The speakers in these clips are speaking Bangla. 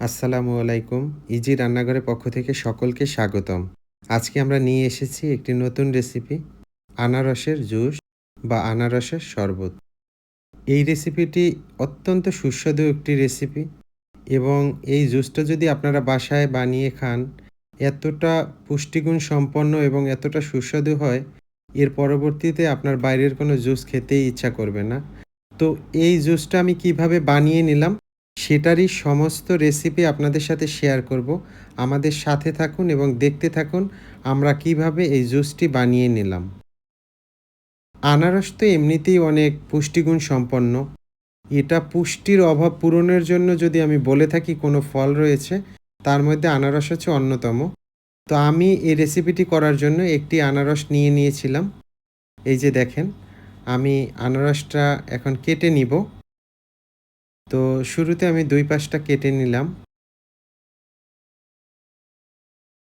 আসসালামু আলাইকুম, ইজি রান্নাঘরের পক্ষ থেকে সকলকে স্বাগতম। আজকে আমরা নিয়ে এসেছি একটি নতুন রেসিপি, আনারসের জুস বা আনারসের শরবত। এই রেসিপিটি অত্যন্ত সুস্বাদু একটি রেসিপি এবং এই জুসটা যদি আপনারা বাসায় বানিয়ে খান, এতটা পুষ্টিগুণ সম্পন্ন এবং এতটা সুস্বাদু হয়, এর পরবর্তীতে আপনার বাইরের কোনো জুস খেতেই ইচ্ছা করবে না। তো এই জুসটা আমি কীভাবে বানিয়ে নিলাম সেটারই সমস্ত রেসিপি আপনাদের সাথে শেয়ার করব। আমাদের সাথে থাকুন এবং দেখতে থাকুন আমরা কীভাবে এই জুসটি বানিয়ে নিলাম। আনারস তো এমনিতেই অনেক পুষ্টিগুণ সম্পন্ন। এটা পুষ্টির অভাব পূরণের জন্য যদি আমি বলে থাকি কোনো ফল রয়েছে, তার মধ্যে আনারস হচ্ছে অন্যতম। তো আমি এই রেসিপিটি করার জন্য একটি আনারস নিয়ে নিয়েছিলাম। এই যে দেখেন, আমি আনারসটা এখন কেটে নিব। তো শুরুতে আমি দুই পাশটা কেটে নিলাম।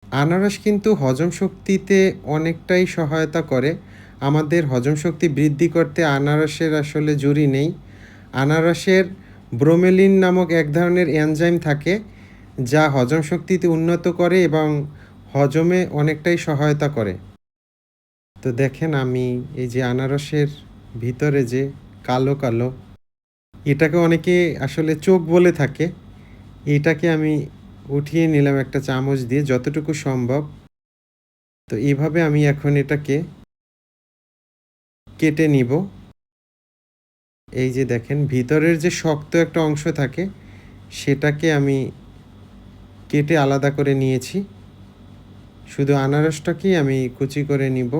আনারস কিন্তু হজম শক্তিতে অনেকটাই সহায়তা করে। আমাদের হজম শক্তি বৃদ্ধি করতে আনারসের আসলে জুরি নেই। আনারসের ব্রোমেলিন নামক এক ধরনের এনজাইম থাকে, যা হজম শক্তিতে উন্নত করে এবং হজমে অনেকটাই সহায়তা করে। তো দেখেন আমি এই যে আনারসের ভিতরে যে কালো কালো এটাকে অনেকে আসলে চোখ বলে থাকে। এটাকে আমি উঠিয়ে নিলাম একটা চামচ দিয়ে যতটুকু সম্ভব। তো এইভাবে আমি এখন এটাকে কেটে নিব। এই যে দেখেন, ভিতরের যে শক্ত একটা অংশ থাকে, সেটাকে আমি কেটে আলাদা করে নিয়েছি। শুধু আনারসটাকেই আমি কুচি করে নিব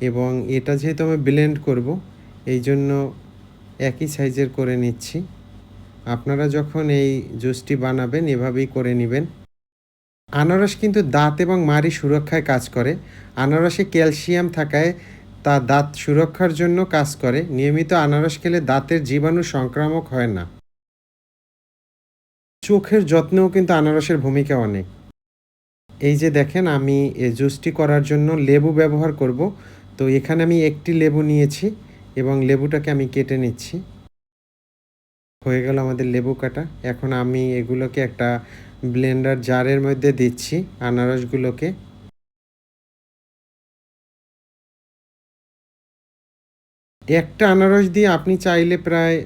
এবং এটা যেহেতু আমি ব্লেন্ড করব এই জন্য একই সাইজের করে নিচ্ছি। আপনারা যখন এই জুসটি বানাবেন, এভাবেই করে নেবেন। আনারস কিন্তু দাঁত এবং মাড়ি সুরক্ষায় কাজ করে। আনারসে ক্যালসিয়াম থাকায় তা দাঁত সুরক্ষার জন্য কাজ করে। নিয়মিত আনারস খেলে দাঁতের জীবাণু সংক্রামক হয় না। চোখের যত্নেও কিন্তু আনারসের ভূমিকা অনেক। এই যে দেখেন, আমি এই জুসটি করার জন্য লেবু ব্যবহার করব। তো এখানে আমি একটি লেবু নিয়েছি। এবং লেবুটাকে আমি কেটে নিচ্ছি। হয়ে গেল আমাদের লেবু কাটা। এখন আমি এগুলোকে একটা ব্লেন্ডার জারের মধ্যে দিচ্ছি আনারসগুলোকে। একটা আনারস দিয়ে আপনি চাইলে প্রায়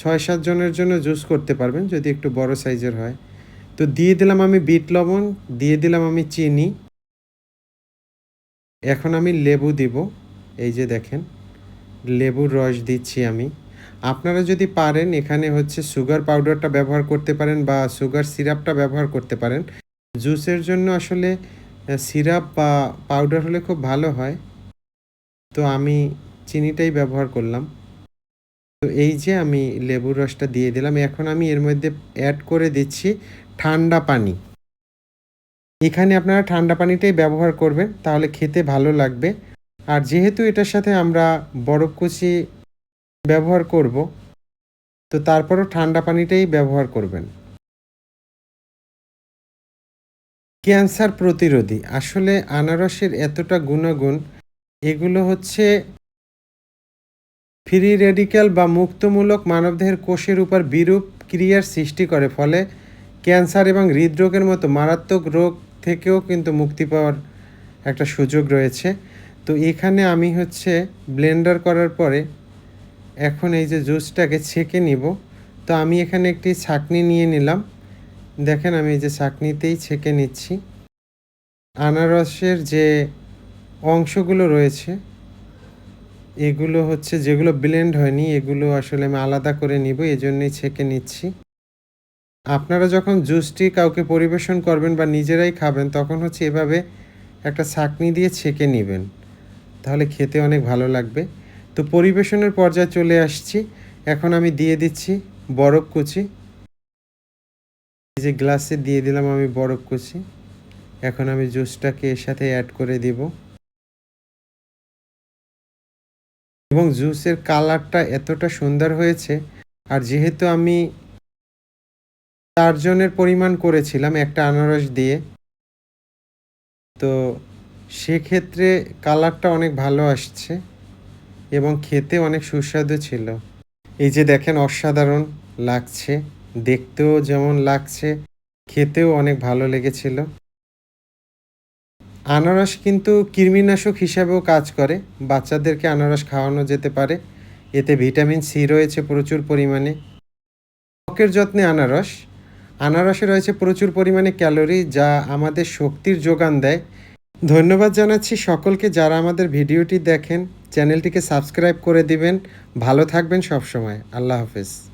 ছয় সাত জনের জন্য জুস করতে পারবেন, যদি একটু বড় সাইজের হয়। তো দিয়ে দিলাম আমি বিট লবণ, দিয়ে দিলাম আমি চিনি। এখন আমি লেবু দিব, এই যে দেখেন। লেবুর রস দিচ্ছি আমি। আপনারা যদি পারেন, এখানে হচ্ছে সুগার পাউডারটা ব্যবহার করতে পারেন বা সুগার সিরাপটা ব্যবহার করতে পারেন। জুসের জন্য আসলে সিরাপ বা পাউডার হলে খুব ভালো হয়। তো আমি চিনিটাই ব্যবহার করলাম। তো এই যে আমি লেবুর রসটা দিয়ে দিলাম, এখন আমি এর মধ্যে অ্যাড করে দিচ্ছি ঠান্ডা পানি। এখানে আপনারা ঠান্ডা পানিটাই ব্যবহার করবেন, তাহলে খেতে ভালো লাগবে। আর যেহেতু এটার সাথে আমরা বরফ কুচি ব্যবহার করব, তো তারপরও ঠান্ডা পানিটাই ব্যবহার করবেন। ক্যান্সার প্রতিরোধী, আসলে আনারসের এতটা গুণাগুণ, এগুলো হচ্ছে ফ্রি রেডিক্যাল বা মুক্তমূলক মানবদেহের কোষের উপর বিরূপ ক্রিয়ার সৃষ্টি করে, ফলে ক্যান্সার এবং হৃদরোগের মতো মারাত্মক রোগ থেকেও কিন্তু মুক্তি পাওয়ার একটা সুযোগ রয়েছে। তো এখানে আমি হচ্ছে ব্লেন্ডার করার পরে এখন এই যে জুসটাকে ছেঁকে নিব। তো আমি এখানে একটি ছাকনি নিয়ে নিলাম। দেখেন আমি এই যে ছাকনিতেই ছেঁকে নিচ্ছি। আনারসের যে অংশগুলো রয়েছে, এগুলো হচ্ছে যেগুলো ব্লেন্ড হয়নি, এগুলো আসলে আমি আলাদা করে নিব এই জন্যই ছেঁকে নিচ্ছি। আপনারা যখন জুসটি কাউকে পরিবেশন করবেন বা নিজেরাই খাবেন, তখন হচ্ছে এভাবে একটা ছাকনি দিয়ে ছেঁকে নেবেন। তাহলে খেতে অনেক ভালো লাগবে। তো পরিবেশনের পর্যায়ে চলে আসছি। এখন আমি দিয়ে দিচ্ছি বরফ কুচি। যে গ্লাসে দিয়ে দিলাম আমি বরফ কুচি। এখন আমি জুসটাকে এর সাথে অ্যাড করে দিব। এবং জুসের কালারটা এতটা সুন্দর হয়েছে। আর যেহেতু আমি চারজনের পরিমাণ করেছিলাম একটা আনারস দিয়ে, তো সেক্ষেত্রে কালারটা অনেক ভালো আসছে এবং খেতে অনেক সুস্বাদু ছিল। এই যে দেখেন অসাধারণ লাগছে, দেখতেও যেমন লাগছে, খেতেও অনেক ভালো লেগেছিল। আনারস কিন্তু কৃমিনাশক হিসাবেও কাজ করে, বাচ্চাদেরকে আনারস খাওয়ানো যেতে পারে। এতে ভিটামিন সি রয়েছে প্রচুর পরিমাণে। ত্বকের যত্নে আনারস, আনারসে রয়েছে প্রচুর পরিমাণে ক্যালোরি যা আমাদের শক্তির যোগান দেয়। ধন্যবাদ জানাচ্ছি সকলকে যারা আমাদের ভিডিওটি দেখেন, চ্যানেলটিকে সাবস্ক্রাইব করে দিবেন। ভালো থাকবেন সবসময়। আল্লাহ হাফেজ।